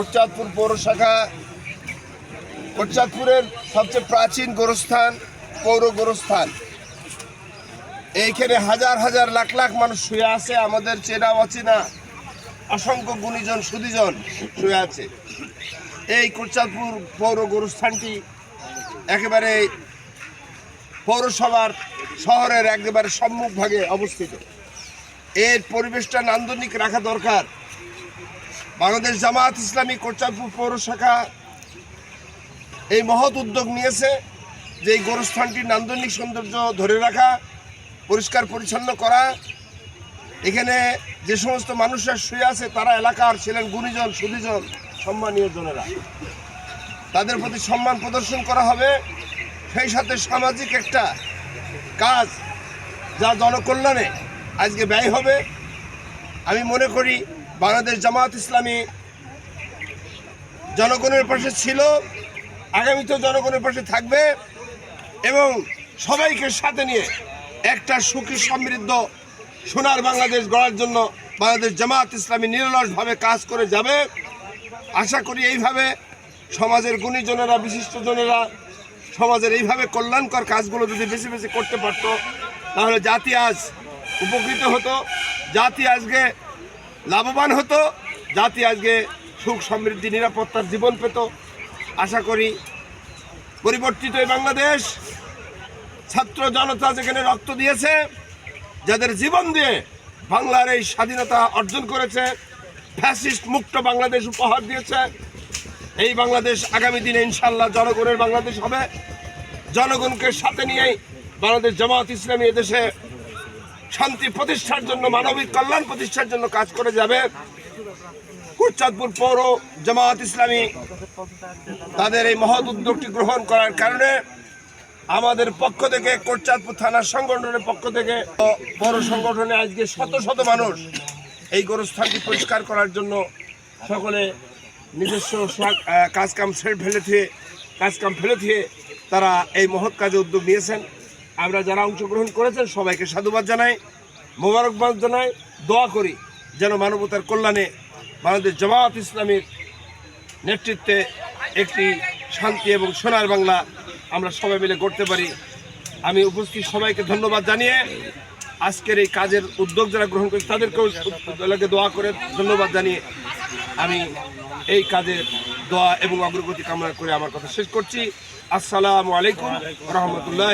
কোটচাঁদপুর পৌর শাখা কোটচাঁদপুরের সবচেয়ে প্রাচীন গোরস্থান পৌর গোরস্থান। এইখানে হাজার হাজার লাখ লাখ মানুষ শুয়ে আছে, আমাদের চেনা অচেনা অসংখ্য গুণীজন সুদীজন শুয়ে আছে। এই কোটচাঁদপুর পৌর গোরস্থানটি একেবারে পৌরসভার শহরের একেবারে সম্মুখ ভাগে অবস্থিত। এর পরিবেশটা নান্দনিক রাখা দরকার। বাংলাদেশ জামাত ইসলামী কোটচাঁদপুর পৌর শাখা এই মহৎ উদ্যোগ নিয়েছে যে এই গোরস্থানটির নান্দনিক সৌন্দর্য ধরে রাখা, পরিষ্কার পরিচ্ছন্ন করা। এখানে যে সমস্ত মানুষরা শুয়ে আছে, তারা এলাকার ছিলেন গুণীজন সুদীজন সম্মানীয় জনেরা। তাদের প্রতি সম্মান প্রদর্শন করা হবে। সেই সাথে সামাজিক একটা কাজ যা জনকল্যাণে আজকে ব্যয় হবে। আমি মনে করি বাংলাদেশ জামাত ইসলামী জনগণের পাশে ছিল, আগামীতেও জনগণের পাশে থাকবে এবং সবাইকে সাথে নিয়ে একটা সুখী সমৃদ্ধ সোনার বাংলাদেশ গড়ার জন্য বাংলাদেশ জামাত ইসলামী নিরলসভাবে কাজ করে যাবে। আশা করি এইভাবে সমাজের গুণীজনেরা, বিশিষ্টজনেরা সমাজের এইভাবে কল্যাণকর কাজগুলো যদি বেশি বেশি করতে পারত, তাহলে জাতি আজ উপকৃত হতো। জাতি আজকে লাভবান হতো, জাতি আজকে সুখ সমৃদ্ধি, নিরাপত্তার জীবন পেত। আশা করি পরিবর্তিত এই বাংলাদেশ, ছাত্র জনতা যেখানে রক্ত দিয়েছে, যাদের জীবন দিয়ে বাংলার এই স্বাধীনতা অর্জন করেছে ফ্যাসিস্ট মুক্ত বাংলাদেশ উপহার দিয়েছে। এই বাংলাদেশ আগামী দিনে ইনশাল্লাহ জনগণের বাংলাদেশ হবে। জনগণকে সাথে নিয়েই বাংলাদেশ জামাত ইসলামী এদেশে শান্তি প্রতিষ্ঠার জন্য, মানবিক কল্যাণ প্রতিষ্ঠার জন্য কাজ করে যাবে। কুরচাঁদপুর পৌর জামাত ইসলামী তাদের এই মহৎ উদ্যোগটি গ্রহণ করার কারণে আমাদের পক্ষ থেকে কোটচাঁদপুর থানার সংগঠনের পক্ষ থেকে, পৌর সংগঠনে আজকে শত শত মানুষ এই গোরস্থানটি পরিষ্কার করার জন্য সকলে নিজস্ব কাজকাম ফেলে দিয়ে কাজকাম ফেলে দিয়ে তারা এই মহৎ কাজে উদ্যোগ নিয়েছেন। আমরা যারা অংশগ্রহণ করেছেন সবাইকে সাধুবাদ জানাই মোবারকবাদ জানাই দোয়া করি যেন মানবতার কল্যাণে বাংলাদেশ জামাত ইসলামীর নেতৃত্বে একটি শান্তি এবং সোনার বাংলা আমরা সবাই মিলে করতে পারি আমি উপস্থিত সবাইকে ধন্যবাদ জানিয়ে আজকের এই কাজের উদ্যোগ যারা গ্রহণ করেছে তাদেরকেও দোয়া করে ধন্যবাদ জানিয়ে আমি এই কাজের দোয়া এবং অগ্রগতি কামনা করে আমার কথা শেষ করছি। আসসালামু আলাইকুম রহমতুল্লাহ